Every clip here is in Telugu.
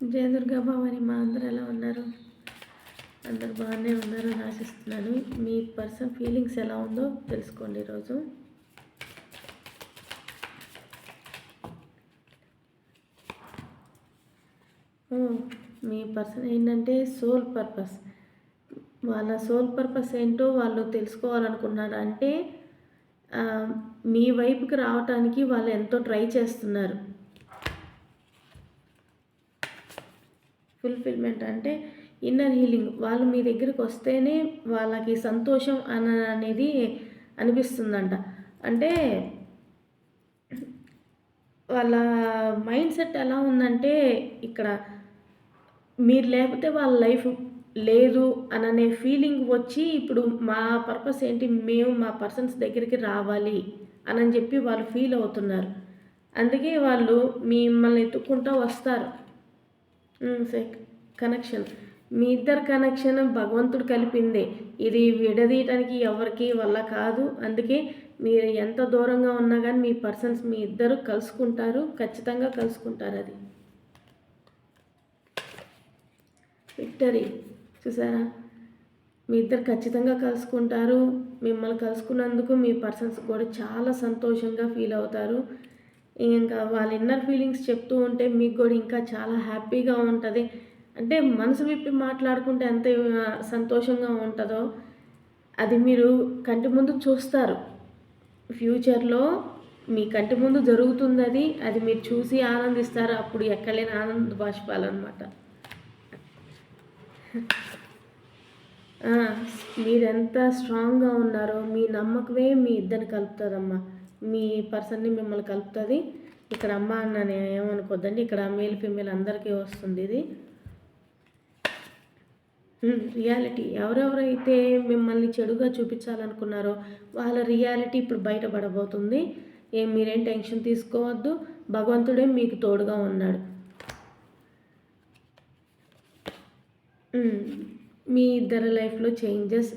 జయదుర్గా భవాని మా అందరూ ఎలా ఉన్నారు? అందరు బాగానే ఉన్నారు అని ఆశిస్తున్నాను. మీ పర్సన్ ఫీలింగ్స్ ఎలా ఉందో తెలుసుకోండి ఈరోజు. మీ పర్సన్ ఏంటంటే సోల్ పర్పస్. వాళ్ళ సోల్ పర్పస్ ఏంటో వాళ్ళు తెలుసుకోవాలనుకున్నారు అంటే మీ వైపుకి రావటానికి వాళ్ళు ఎంతో ట్రై చేస్తున్నారు. ఫుల్ఫిల్మెంట్ అంటే ఇన్నర్ హీలింగ్ వాళ్ళు మీ దగ్గరికి వస్తేనే వాళ్ళకి సంతోషం అన అనేది అనిపిస్తుందంట. అంటే వాళ్ళ మైండ్ సెట్ ఎలా ఉందంటే ఇక్కడ మీరు లేకపోతే వాళ్ళ లైఫ్ లేదు అననే ఫీలింగ్ వచ్చి ఇప్పుడు మా పర్పస్ ఏంటి? మేము మా పర్సన్స్ దగ్గరికి రావాలి అని చెప్పి వాళ్ళు ఫీల్ అవుతున్నారు. అందుకే వాళ్ళు మిమ్మల్ని ఎత్తుక్కుంటూ వస్తారు. కనెక్షన్ మీ ఇద్దరు కనెక్షన్ భగవంతుడు కలిపిందే. ఇది విడదీయటానికి ఎవరికి వల్ల కాదు. అందుకే మీరు ఎంత దూరంగా ఉన్నా కానీ మీ పర్సన్స్ మీ ఇద్దరు కలుసుకుంటారు. ఖచ్చితంగా కలుసుకుంటారు అది. విక్టరీ చూసారా? మీ ఇద్దరు ఖచ్చితంగా కలుసుకుంటారు. మిమ్మల్ని కలుసుకున్నందుకు మీ పర్సన్స్ కూడా చాలా సంతోషంగా ఫీల్ అవుతారు. ఇంకా వాళ్ళ ఇన్నర్ ఫీలింగ్స్ చెప్తూ ఉంటే మీకు కూడా ఇంకా చాలా హ్యాపీగా ఉంటుంది. అంటే మనసు విప్పి మాట్లాడుకుంటే ఎంత సంతోషంగా ఉంటుందో అది మీరు కంటి ముందు చూస్తారు. ఫ్యూచర్లో మీ కంటి ముందు జరుగుతుంది అది అది మీరు చూసి ఆనందిస్తారు. అప్పుడు ఎక్కలేని ఆనంద బాష్పాలన్నమాట. మీరెంత స్ట్రాంగ్గా ఉన్నారో మీ నమ్మకమే మీ ఇద్దరిని కలుపుతుందమ్మా మీ పర్సన్ని మిమ్మల్ని కలుపుతుంది. ఇక్కడ అమ్మ అన్న ఏమనుకోద్దండి ఇక్కడ మేల్ ఫీమేల్ అందరికీ వస్తుంది ఇది. రియాలిటీ ఎవరెవరైతే మిమ్మల్ని చెడుగా చూపించాలనుకున్నారో వాళ్ళ రియాలిటీ ఇప్పుడు బయటపడబోతుంది. ఏం మీరేం టెన్షన్ తీసుకోవద్దు. భగవంతుడే మీకు తోడుగా ఉన్నాడు. మీ ఇద్దరి లైఫ్లో చేంజెస్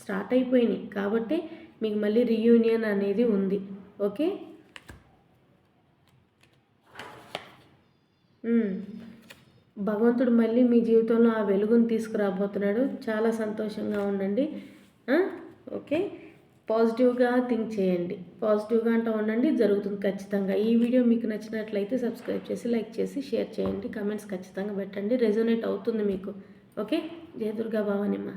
స్టార్ట్ అయిపోయినాయి. కాబట్టి మీకు మళ్ళీ రీయూనియన్ అనేది ఉంది. ఓకే? భగవంతుడు మళ్ళీ మీ జీవితంలో ఆ వెలుగును తీసుకురాబోతున్నాడు. చాలా సంతోషంగా ఉండండి. ఓకే? పాజిటివ్గా థింక్ చేయండి. పాజిటివ్గా అంటూ ఉండండి జరుగుతుంది ఖచ్చితంగా. ఈ వీడియో మీకు నచ్చినట్లయితే సబ్స్క్రైబ్ చేసి లైక్ చేసి షేర్ చేయండి. కమెంట్స్ ఖచ్చితంగా పెట్టండి. రెజోనేట్ అవుతుంది మీకు. ఓకే? జయదుర్గా భావనిమ్మ భవానిమ్మ.